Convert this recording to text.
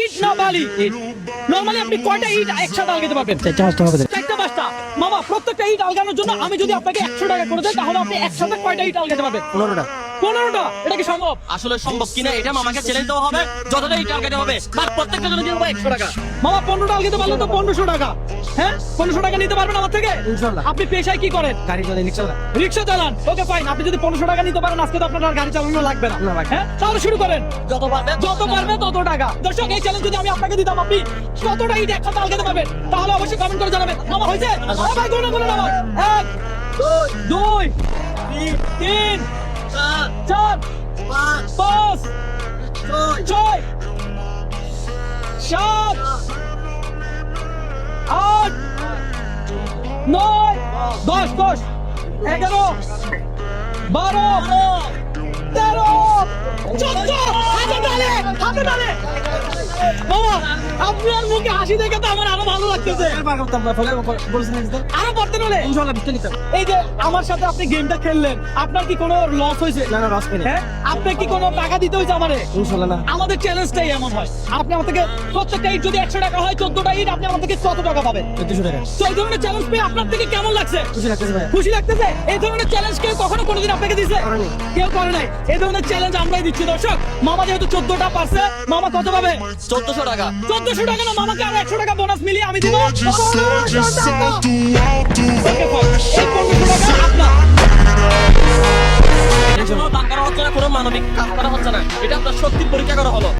ইট না বালি নরমালি আপনি কয়টা ইট একসাথে আলগাতে পারবেন? চারটা হবে। চারটা পাঁচটা। মামা প্রত্যেকটা ইট আলগানোর জন্য আমি যদি আপনাকে একশো টাকা করে দেয় তাহলে আপনি একসাথে কয়টা ইট আলগাতে পারবেন? পনেরোটা। পনেরোটা? এটা কি সম্ভব? আসলে সম্ভব কিনা এটা মামাকে চ্যালেঞ্জ দেওয়া হবে। যতটা এই টার্গেটে হবে তার প্রত্যেকটা জন্য দিয়ে একশো টাকা। মামা পনেরোটা আলগাতে পারলে তো পনেরোশো টাকা। হ্যাঁ? পনেরোশো টাকা নিতে পারবেন আমার থেকে? আপনি পেশায় কি করেন? গাড়ি চলে রিক্সা রিক্সা চালান? ওকে ফাইন আপনি যদি পনেরোশো টাকা নিতে পারেন আজকে তো আপনার গাড়ি চালানো লাগবে না। হ্যাঁ? তাহলে শুরু করেন। যত পারবে যত পারবে তত টাকা। দর্শক এই চ্যালেঞ্জ যদি আমি আপনাকে দিতাম আপনি কতটা ইট একসাথে আলগাতে পারবেন তাহলে অবশ্যই কমেন্ট করে জানাবেন। মামা হয়েছে? ভাই গুনে গুনে নামান এক দুই তিন। চার পাঁচ ছয় সাত আট নয় দশ দশ এগারো বারো আপনার মুখে হাসি দেখে তো আমার আরও ভালো লাগতেছে। পার করতাম না ফলে বলছেন যে আরও পারতেন হলে ইনশাল্লাহ বিটটা নিতাম এই যে আমার সাথে আপনি গেমটা খেললেন আপনার কি কোনো লস হয়েছে? না না রস পেনে হ্যাঁ? কি কোনো টাকা দিতে হয়েছে আমারে? ইনশাল্লাহ না। আমাদের চ্যালেঞ্জটাই এমন হয়। আপনি আমার থেকে প্রত্যেকটা ইট যদি একশো টাকা হয় চোদ্দটা ইট আপনি আমার থেকে কত টাকা পাবেন? চোদ্দশো টাকা। তো এই ধরনের চ্যালেঞ্জ পেয়ে আপনার থেকে কেমন লাগছে? খুশি লাগতেছে ভাই। খুশি লাগতেছে? এই ধরনের চ্যালেঞ্জ কেউ কখনো কোনোদিন আপনাকে দিছে? কেউ করে নাই। এই ধরনের চ্যালেঞ্জ আমরাই দিচ্ছি দর্শক। মামা যেহেতু চোদ্দটা পারছে মামা কত পাবে? চোদ্দশো টাকা। চোদ্দশো টাকা না মামাকে আর একশো টাকা বোনাস মিলিয়ে আমি দিব। মানবিক কাজ করা হচ্ছে না। এটা আপনার শক্তির পরীক্ষা করা হলো।